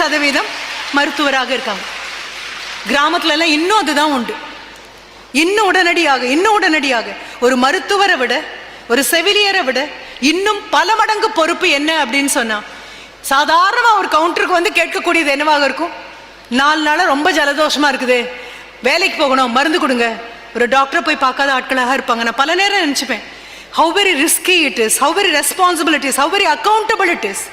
சதவீதம் மருத்துவராக இருக்காங்க. கிராமத்துல எல்லாம் இன்னும் அதுதான் உண்டு. இன்னும் உடனடியாக இன்னும் உடனடியாக ஒரு மருத்துவரை விட ஒரு செவிலியரை விட இன்னும் பல மடங்கு பொறுப்பு என்ன அப்படின்னு சொன்னா சாதாரணமா ஒரு கவுண்டருக்கு வந்து கேட்கக்கூடியது என்னவாக இருக்கும்? நாலு நாளா ரொம்ப ஜலதோஷமா இருக்குது. வேலைக்கு போகணும் மருந்து கொடுங்க. ஒரு டாக்டரை போய் பார்க்காத ஆட்களாக இருப்பாங்க. நான் பல நேரம் நினச்சிப்பேன். How very risky it is how very responsibilities how very accountable it is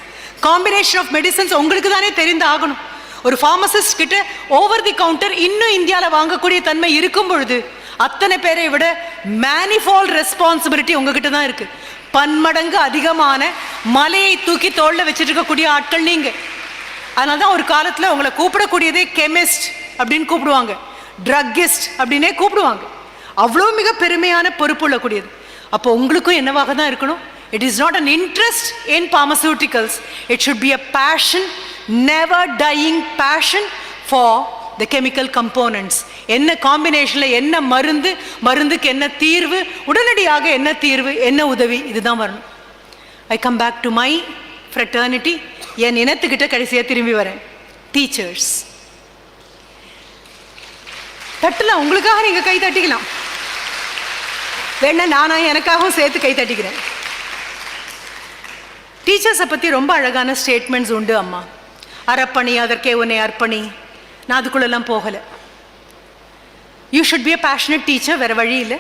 combination of medicines உங்களுக்கு தானே தெரிந்து ஆகணும் ஒரு ஃபார்மசிஸ்ட் கிட்ட ஓவர் தி கவுண்டர் இன்னும் இந்தியாவில் வாங்கக்கூடிய தன்மை இருக்கும் பொழுது அத்தனை பேரை விட மேனிஃபால்ட் ரெஸ்பான்சிபிலிட்டி உங்ககிட்ட தான் இருக்கு. பன்மடங்கு அதிகமான மலையை தூக்கி தோல்ல வச்சுட்டு இருக்கக்கூடிய ஆட்கள் நீங்க. அதனால தான் ஒரு காலத்தில் உங்களை கூப்பிடக்கூடியதே கெமிஸ்ட் அப்படின்னு கூப்பிடுவாங்க. ட்ரக்கிஸ்ட் அப்படின்னே கூப்பிடுவாங்க. அவ்வளோ மிக பெருமையான பொறுப்பு உள்ளக்கூடியது. அப்போ உங்களுக்கும் என்னவாக தான் இருக்கணும்? It is not an interest in pharmaceuticals. It should be a passion never dying passion for the chemical components என்ன காம்பினேஷனில் என்ன மருந்து மருந்துக்கு என்ன தீர்வு உடனடியாக என்ன தீர்வு என்ன உதவி இதுதான் வரணும். I come back to my fraternity என் இனத்துக்கிட்ட கடைசியாக திரும்பி வரேன். டீச்சர்ஸ் தட்டலாம் உங்களுக்காக நீங்கள் கை தட்டிக்கலாம். வேணா நானும் எனக்காகவும் சேர்த்து கை தட்டிக்கிறேன். டீச்சர்ஸை பற்றி ரொம்ப அழகான ஸ்டேட்மெண்ட்ஸ் உண்டு அம்மா. அறப்பணி அதற்கே உன்னை அர்ப்பணி. நான் அதுக்குள்ளெல்லாம் போகலை. You should be a passionate teacher வேற வழி இல்லை.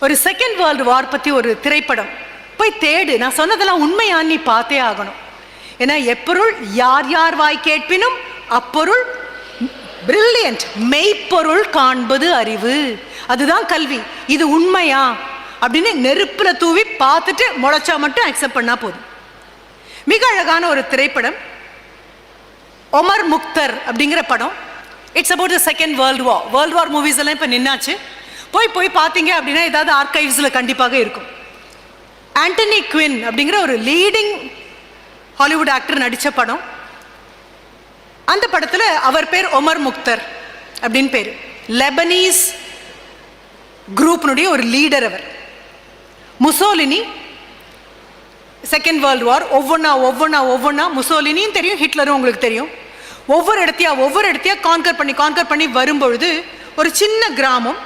ஒரு செகண்ட் வேர்ல்டு வார் பற்றி ஒரு திரைப்படம். போய் தேடு நான் சொன்னதெல்லாம் உண்மையான்னு நீ பார்த்தே ஆகணும். ஏன்னா எப்பொருள் யார் யார் வாய் கேட்பினும் அப்பொருள் பிரில்லியன்ட் மெய்ப்பொருள் காண்பது அறிவு. அதுதான் கல்வி. இது உண்மையா? அப்படின்னு நெருப்பில் தூவி பார்த்துட்டு முளைச்சா மட்டும் அக்செப்ட் பண்ணா போதும். மிக அழகான ஒரு திரைப்படம். ஒமர் முக்தர் அப்படிங்கிற படம். It's about the second world war world war movies எல்லாம் இப்போ நின்னாச்சு. போய் போய் பார்த்தீங்க அப்படின்னா ஏதாவது ஆர்கைவ்ஸில் கண்டிப்பாக இருக்கும். ஆண்டனி குவின் அப்படிங்கிற ஒரு லீடிங் ஹாலிவுட் ஆக்டர் நடித்த படம். அந்த படத்தில் அவர் பேர் ஒமர் முக்தர் அப்படின்னு பேர். லெபனீஸ் குரூப்னுடைய ஒரு லீடர் அவர். முசோலினி செகண்ட் வேர்ல்டு வார் ஒவ்வொன்றா ஒவ்வொன்றா ஒவ்வொன்றா முசோலினியும் தெரியும் ஹிட்லரும் உங்களுக்கு தெரியும். ஒவ்வொரு இடத்தையா ஒவ்வொரு இடத்தையா கான்கர் பண்ணி கான்கர் பண்ணி வரும்பொழுது ஒரு சின்ன கிராமம்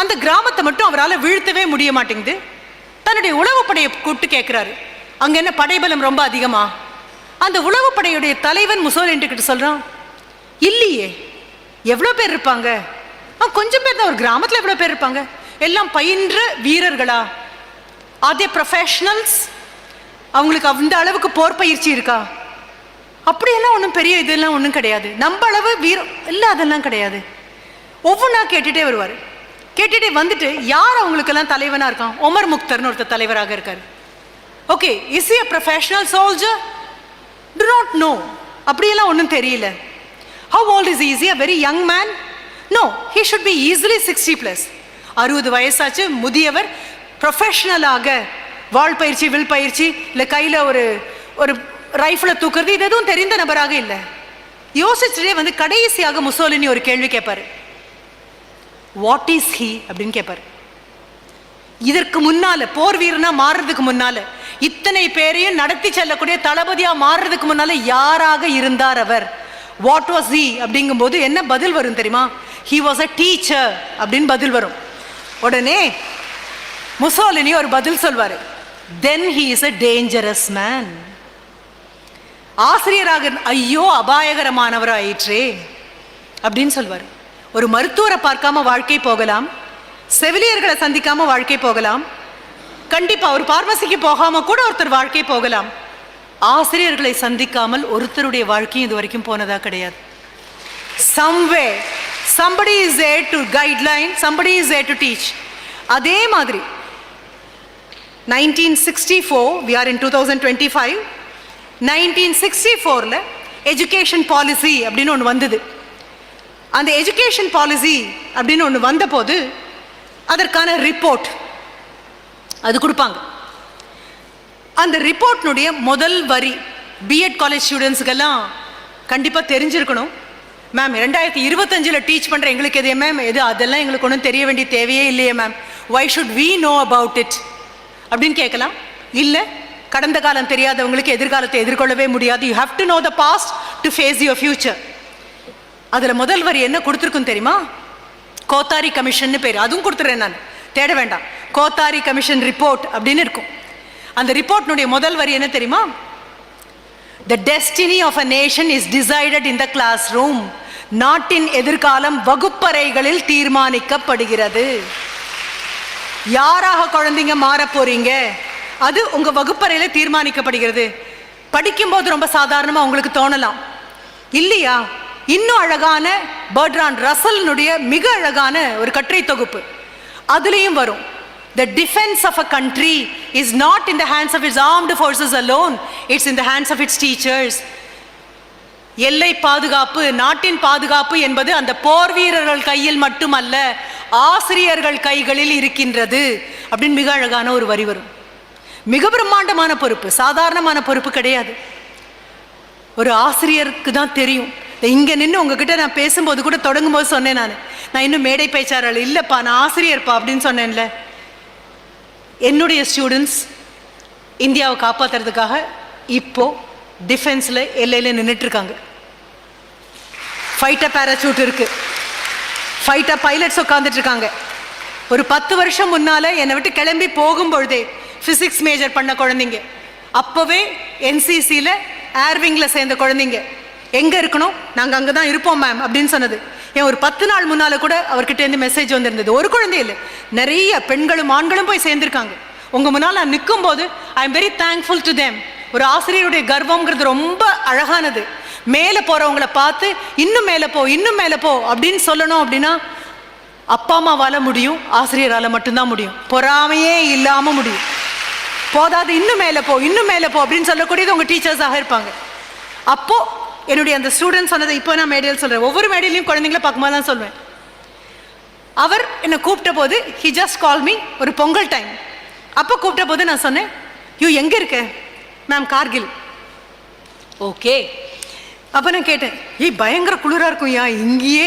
அந்த கிராமத்தை மட்டும் அவரால் வீழ்த்தவே முடிய மாட்டேங்குது. தன்னுடைய உளவுப்படையை கூப்பிட்டு கேட்குறாரு அங்கே என்ன படைபலம் ரொம்ப அதிகமா? அந்த உளவுப்படையுடைய தலைவன் முசோலின்ட்டு கிட்ட சொல்கிறான் இல்லையே எவ்வளோ பேர் இருப்பாங்க? கொஞ்சம் பேர் தான் ஒரு கிராமத்தில் எவ்வளோ பேர் இருப்பாங்க? எல்லாம் பயின்ற வீரர்களா? அதே ப்ரொஃபஷனல்ஸ் அவங்களுக்கு அந்த அளவுக்கு போர் பயிற்சி இருக்கா? அப்படியெல்லாம் ஒன்றும் பெரிய இதெல்லாம் ஒன்றும் கிடையாது. நம்ம அளவு வீரம் இல்லை அதெல்லாம் கிடையாது. ஒவ்வொன்றா கேட்டுட்டே வருவார். கேட்டுட்டே வந்துட்டு யார் அவங்களுக்கெல்லாம் தலைவனாக இருக்கான்? ஒமர் முக்தர்னு ஒருத்தர் தலைவராக இருக்கார். Okay is a professional soldier do not know அப்படியெல்லாம் ஒன்றும் தெரியல. How old is is he a very young man no he should be easily sixty plus அறுபது வயசாச்சு முதியவர் ப்ரொஃபஷ்னலாக வாழ் பயிற்சி வில் பயிற்சி இல்லை கையில் ஒரு ஒரு ரைஃபிளை தூக்குறது இது எதுவும் தெரிந்த நபராக இல்லை. யோசிச்சுட்டே வந்து கடைசியாக முசோலினி ஒரு கேள்வி கேட்பாரு வாட் இஸ் ஹி அப்படின்னு கேட்பாரு இதற்கு முன்னால போர் வீரனா மாறுறதுக்கு முன்னால இத்தனை பேரையும் நடத்தி செல்லக்கூடிய தளபதியா மாறுறதுக்கு முன்னால யாராக இருந்தார் அவர்? வாட் வாஸ் ஹி அப்படிங்கும்போது என்ன பதில் வரும் தெரியுமா? ஹி வாஸ் அ டீச்சர் அப்படின்னு பதில் வரும். உடனே முசோலினி ஒரு பதில் சொல்வார். Then he is a dangerous man ஆசிரியராக ஐயோ அபாயகரமானவர் ஆயிற்றே அப்படின்னு சொல்வார். ஒரு மருத்துவரை பார்க்காம வாழ்க்கை போகலாம். செவிலியர்களை சந்திக்காம வாழ்க்கை போகலாம். கண்டிப்பா ஒரு பார்மசிக்கு போகாம கூட ஒருத்தர் வாழ்க்கை போகலாம். ஆசிரியர்களை சந்திக்காமல் ஒருத்தருடைய வாழ்க்கையும் இது வரைக்கும் போனதா கிடையாது. Someway somebody is a to guideline somebody is a to teach அதே மாதிரி 1964 we are in 2025 1964ல எஜுகேஷன் பாலிசி அப்படின்னு ஒன்று வந்தது. அந்த எஜுகேஷன் பாலிசி அப்படின்னு ஒன்று வந்தபோது அதற்கான ரிப்போர்ட் அது கொடுப்பாங்க. அந்த ரிப்போர்ட்னுடைய முதல் வரி பிஎட் காலேஜ் ஸ்டூடெண்ட்ஸுக்கெல்லாம் கண்டிப்பாக தெரிஞ்சிருக்கணும். மேம் ரெண்டாயிரத்தி இருபத்தஞ்சில் டீச் பண்ணுற எங்களுக்கு எது மேம் எது? அதெல்லாம் எங்களுக்கு ஒன்றும் தெரிய வேண்டிய தேவையே இல்லையே ma'am why should we know about it அப்படின்னு கேட்கலாம். இல்லை கடந்த காலம் தெரியாதவங்களுக்கு எதிர்காலத்தை எதிர்கொள்ளவே முடியாது. You have to know the past to face your future அதில் முதல் வரி என்ன கொடுத்துருக்கும் தெரியுமா? கோத்தாரி கமிஷன் பேர். அதுவும் கொடுத்துறேன் நான். தேட வேண்டாம். கோத்தாரி கமிஷன் ரிப்போர்ட் அப்படின்னு இருக்கும். அந்த ரிப்போர்ட்னுடைய முதல் வரி என்ன தெரியுமா? The destiny of a nation is decided in the classroom நாட்டின் எதிர்காலம் வகுப்பறைகளில் தீர்மானிக்கப்படுகிறது. யாராக குழந்தைங்க மாற போறீங்க? அது உங்க வகுப்பறையில தீர்மானிக்கப்படுகிறது. படிக்கும்போது ரொம்ப சாதாரணமா உங்களுக்கு தோணலாம். இல்லையா? இன்னும் அழகான பர்ட்ரான் ரசல்னுடைய மிக அழகான ஒரு கட்டுரை தொகுப்பு. அதுலேயும் வரும். The defence of a country is not in the hands of its armed forces alone it's in the hands of its teachers எல்லை பாதுகாப்பு நாட்டின் பாதுகாப்பு என்பது அந்த போர் வீரர்கள் கையில் மட்டுமல்ல ஆசிரியர்கள் கைகளில் இருக்கின்றது அப்படின்னு மிக அழகான ஒரு வரி வரும். மிக பிரம்மாண்டமான பொறுப்பு சாதாரணமான பொறுப்பு கிடையாது. ஒரு ஆசிரியருக்கு தான் தெரியும். இங்கே நின்று உங்ககிட்ட நான் பேசும்போது கூட தொடங்கும் போது சொன்னேன் நான். நான் இன்னும் மேடை பேச்சாளர் இல்லைப்பா நான் ஆசிரியர்ப்பா அப்படின்னு சொன்னேன்ல. என்னுடைய ஸ்டூடெண்ட்ஸ் இந்தியாவை காப்பாற்றுறதுக்காக இப்போ டிஃபென்ஸில் எல்லையில் நின்றுட்டுருக்காங்க ஃபைட்டர் பேராசூட் இருக்கு. ஃபைட்டர் பைலட்ஸ் உட்காந்துட்டு இருக்காங்க ஒரு பத்து வருஷம் முன்னால் என்னை விட்டு கிளம்பி போகும்பொழுதே ஃபிசிக்ஸ் மேஜர் பண்ண குழந்தைங்க. அப்போவே என்சிசியில் ஏர்விங்கில் சேர்ந்த குழந்தைங்க. எங்கே இருக்கணும்? நாங்கள் அங்கே தான் இருப்போம் மேம் அப்படின்னு சொன்னது. ஏன் ஒரு பத்து நாள் முன்னால் கூட அவர்கிட்டேருந்து மெசேஜ் வந்திருந்தது. ஒரு குழந்தை இல்லை. நிறைய பெண்களும் ஆண்களும் போய் சேர்ந்துருக்காங்க. உங்கள் முன்னால் நான் நிற்கும் போது I am very thankful to them ஒரு ஆசிரியருடைய கர்வம்ங்கிறது ரொம்ப அழகானது. மேலே போகிறவங்கள பார்த்து இன்னும் மேலே போ இன்னும் மேலே போ அப்படின்னு சொல்லணும் அப்படின்னா அப்பா அம்மாவால் முடியும் ஆசிரியரால் மட்டும்தான் முடியும். பொறாமையே இல்லாமல் முடியும். போதாது இன்னும் மேலே போ இன்னும் மேலே போ அப்படின்னு சொல்லக்கூடியது உங்கள் டீச்சர்ஸாக இருப்பாங்க. அப்போது என்னுடைய அந்த ஸ்டூடெண்ட் சொன்னதை இப்போ நான் மேடையில் சொல்கிறேன் ஒவ்வொரு மேடையிலையும் குழந்தைங்கள பார்க்கும்போது தான் சொல்வேன். அவர் என்னை கூப்பிட்ட போது ஹி ஜஸ்ட் கால் மீ ஒரு பொங்கல் டைம் அப்போ கூப்பிட்ட போது நான் சொன்னேன் யூ எங்கே இருக்க? மேம் கார்கில் ஓகே அப்போ நான் கேட்டேன் ஏய் பயங்கர குளிராக இருக்கும் யா? இங்கேயே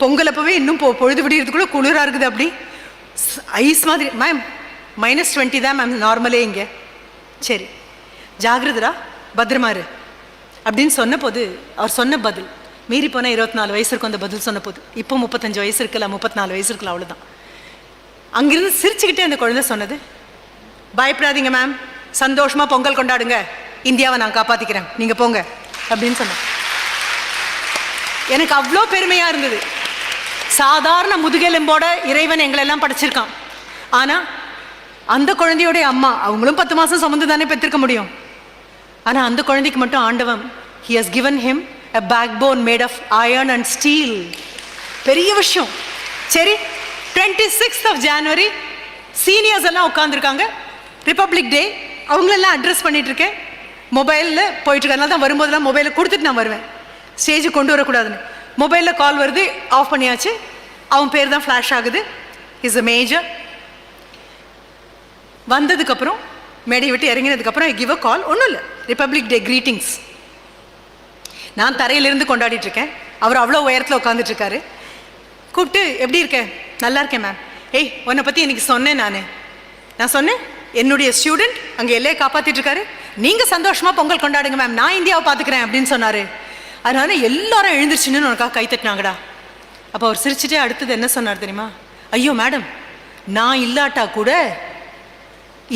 பொங்கல் அப்போவே இன்னும் பொ பொழுது விடியறதுக்குள்ளே குளிராக இருக்குது அப்படி. ஐஸ் மாதிரி மேம் மைனஸ் டுவெண்ட்டி தான் மேம் நார்மலே இங்கே. சரி ஜாகிரதரா பத்திரமா இரு. அப்படின்னு சொன்னபோது அவர் சொன்ன பதில் மீறி போனால் இருபத்தி நாலு வயசு இருக்கும் அந்த பதில் சொன்ன போது இப்போ முப்பத்தஞ்சு வயசு இருக்குல்ல முப்பத்தி நாலு வயசு இருக்குல்ல அவ்வளோதான் அங்கிருந்து சிரிச்சுக்கிட்டே அந்த குழந்தை சொன்னது பயப்படாதீங்க மேம் சந்தோஷமாக பொங்கல் கொண்டாடுங்க இந்தியாவை நான் காப்பாற்றிக்கிறேன் நீங்கள் போங்க அப்படின்னு சொன்னேன். எனக்கு அவ்வளோ பெருமையாக இருந்தது. சாதாரண முதுகெலும்போட இறைவன் எங்களெல்லாம் படைச்சிருக்கான். ஆனால் அந்த குழந்தையோடைய அம்மா அவங்களும் பத்து மாதம் சுமந்து தானே பெற்றிருக்க முடியும். ஆனால் அந்த குழந்தைக்கு மட்டும் ஆண்டவன் he has given him a backbone made of iron and steel பெரிய விஷயம். சரி twenty sixth of January seniors எல்லாம் உட்காந்துருக்காங்க ரிப்பப்ளிக் டே அவங்களெல்லாம் அட்ரஸ் பண்ணிகிட்ருக்கேன் இருக்கேன். மொபைலில் போயிட்டுருக்கனால தான் வரும்போதெல்லாம் மொபைலை கொடுத்துட்டு நான் வருவேன். ஸ்டேஜுக்கு கொண்டு வரக்கூடாதுன்னு. மொபைலில் கால் வருது ஆஃப் பண்ணியாச்சு. அவன் பேர் தான் ஃப்ளாஷ் ஆகுது. இஸ் அ மேஜர் வந்ததுக்கப்புறம் மேடையை விட்டு இறங்கினதுக்கப்புறம் ஐ கிவ் அ கால் ஒன்றும் இல்லை. ரிப்பப்ளிக் டே க்ரீட்டிங்ஸ் நான் தரையிலிருந்து கொண்டாடிட்டு இருக்கேன் அவர் அவ்வளோ உயரத்தில் உட்காந்துட்டு இருக்காரு கூப்பிட்டு எப்படி இருக்கேன் நல்லா இருக்கேன் மேம் ஏய் உன்னை பற்றி இன்னைக்கு சொன்னேன் நான். நான் சொன்னேன்? என்னுடைய ஸ்டூடெண்ட் அங்கே எல்லையை காப்பாற்றிட்டுருக்காரு நீங்கள் சந்தோஷமாக பொங்கல் கொண்டாடுங்க மேம் நான் இந்தியாவை பார்த்துக்கிறேன் அப்படின்னு சொன்னார். அதனால எல்லாரும் எழுந்திருச்சுன்னு உனக்காக கை தட்டினாங்கடா. அப்போ அவர் சிரிச்சுட்டே அடுத்தது என்ன சொன்னார் தெரியுமா? ஐயோ மேடம் நான் இல்லாட்டா கூட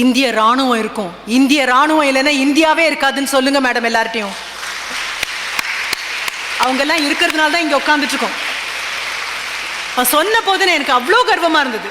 இந்திய ராணுவம் இருக்கும். இந்திய ராணுவம் இல்லைன்னா இந்தியாவே இருக்காதுன்னு சொல்லுங்க மேடம் எல்லார்ட்டையும். அவங்க எல்லாம் இருக்கிறதுனால தான் இங்கே உட்காந்துட்டு இருக்கோம். அவன் சொன்ன போதுன்னு எனக்கு அவ்வளோ கர்வமாக இருந்தது.